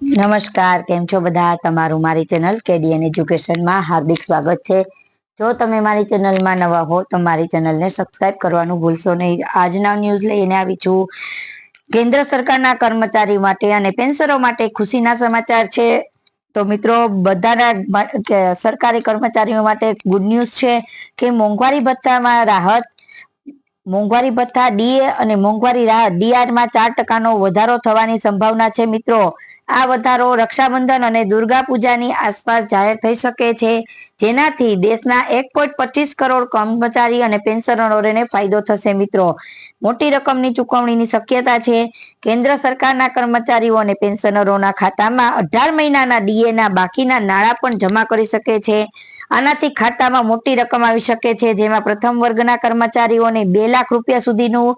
નમસ્કાર, કેમ છો બધા? તમારું મારી ચેનલ કેડીએન એજ્યુકેશનમાં હાર્દિક સ્વાગત છે. જો તમે મારી ચેનલમાં નવા હો, તો મારી ચેનલને સબસ્ક્રાઇબ કરવાનું ભૂલશો નહીં. આજના ન્યૂઝ લઈને આવી છું. કેન્દ્ર સરકારના કર્મચારી માટે અને પેન્શનરો માટે ખુશીના સમાચાર છે. તો મિત્રો, બધાના સરકારી કર્મચારીઓ માટે ગુડ ન્યૂઝ છે કે મોંઘવારી ભથ્થામાં રાહત, મોંઘવારી ભથ્થા ડીએ અને મોંઘવારી રાહત ડીઆરમાં ચાર ટકાનો વધારો થવાની સંભાવના છે મિત્રો. આ વધારો રક્ષાબંધન અને દુર્ગા પૂજાની આસપાસ જાહેર થઈ શકે છે, જેનાથી દેશના એક પચીસ કરોડ કર્મચારી અને પેન્શનરોને ફાયદો થશે મિત્રો. મોટી રકમની ચૂકવણીની શક્યતા છે. કેન્દ્ર સરકારના કર્મચારીઓ અને પેન્શનરોના ખાતામાં અઢાર મહિનાના ડીએના બાકીના નાણાં પણ જમા કરી શકે છે. આનાથી ખાતામાં મોટી રકમ આવી શકે છે, જેમાં પ્રથમ વર્ગના કર્મચારીઓને બે લાખ રૂપિયા સુધીનું,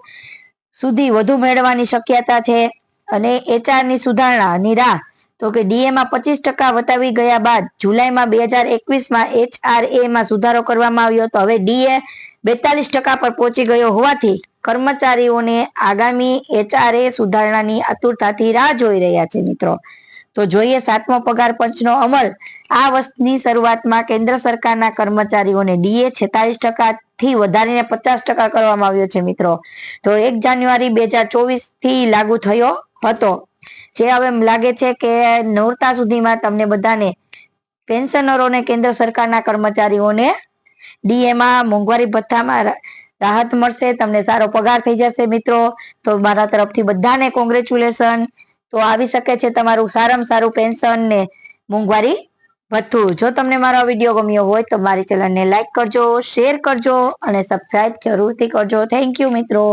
સુધી વધુ મેળવવાની શક્યતા છે. અને એચઆરની સુધારણાની રાહ. તો કે ડીએ માં પચીસ ટકા વટાવી ગયા બાદ જુલાઈમાં બે હજાર એકવીસમાં એચઆરએ માં સુધારો કરવામાં આવ્યો હતો. હવે ડીએ બેતાલીસ ટકા પર પહોંચી ગયો હોવાથી કર્મચારીઓને આગામી એચઆરએ સુધારણાની આતુરતાથી રાહ જોઈ રહ્યા છે મિત્રો. તો જોઈએ સાતમો પગાર પંચનો અમલ. આ વર્ષની શરૂઆતમાં કેન્દ્ર સરકારના કર્મચારીઓને ડીએ છેતાલીસ ટકાથી વધારીને પચાસ ટકા કરવામાં આવ્યો છે મિત્રો. તો એક જાન્યુઆરી બે હજાર ચોવીસથી લાગુ થયો. હતો. જે હવે લાગે છે કે નવરતા સુધીમાં તમને બધાને પેન્શનરોને કેન્દ્ર સરકારના કર્મચારીઓને ડીએમાં મોંઘવારી ભથ્થામાં રાહત મળશે, તમને સારો પગાર થઈ જશે મિત્રો. તો મારા તરફથી બધાને કોંગ્રેચ્યુલેશન તો આવી શકે છે તમારું સારામાં સારું પેન્શન ને મોંઘવારી ભથ્થું. જો તમને મારો વીડિયો ગમ્યો હોય તો મારી ચેનલને લાઈક કરજો, શેર કરજો અને સબસ્ક્રાઈબ જરૂરથી કરજો. થેન્ક યુ મિત્રો.